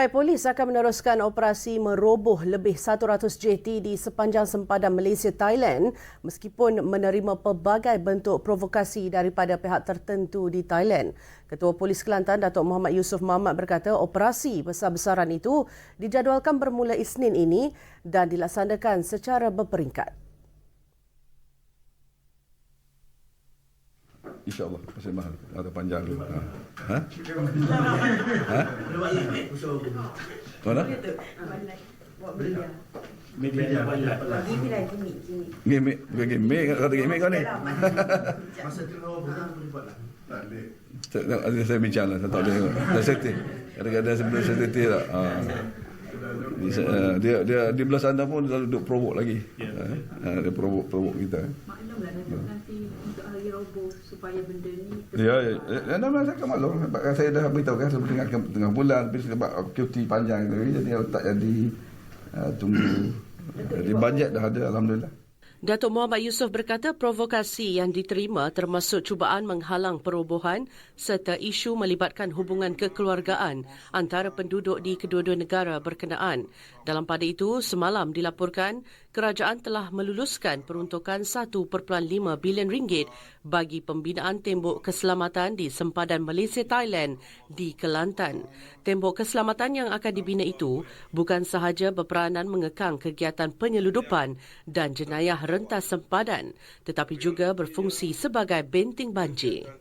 Baik, polis akan meneruskan operasi meroboh lebih 100 JT di sepanjang sempadan Malaysia Thailand meskipun menerima pelbagai bentuk provokasi daripada pihak tertentu di Thailand. Ketua Polis Kelantan Datuk Muhammad Yusof Muhammad berkata operasi besar-besaran itu dijadualkan bermula Isnin ini dan dilaksanakan secara berperingkat. InsyaAllah pasal mahal ada panjang. Ha? Ha? ha? Mana? Media banyak. Gimik, bukan gimik, kata gimik kau ni. Masa turnover kan boleh buat lah. Tak boleh. Saya bincang lah, saya tak boleh. Dah setting. Kadang-kadang sebelum saya setting tak. Ha. Dia, dia, dia di belah sana pun selalu duduk provoke lagi. Ha, ha, dia provoke, provoke kita. Maklumlah Datuk nanti untuk hari roboh supaya benda ni Ya, ya, ya, ya saya maklum. Sebab kan saya dah beritahu kan sebelum tengah, tengah bulan, tapi sebab cuti panjang tu, jadi tak jadi uh, tunggu. Uh, di bajet dah ada, Alhamdulillah. Datuk Muhammad Yusof berkata provokasi yang diterima termasuk cubaan menghalang perobohan serta isu melibatkan hubungan kekeluargaan antara penduduk di kedua-dua negara berkenaan. Dalam pada itu, semalam dilaporkan kerajaan telah meluluskan peruntukan 1.5 bilion ringgit bagi pembinaan tembok keselamatan di sempadan Malaysia-Thailand di Kelantan. Tembok keselamatan yang akan dibina itu bukan sahaja berperanan mengekang kegiatan penyeludupan dan jenayah rentas sempadan tetapi juga berfungsi sebagai benting banjir.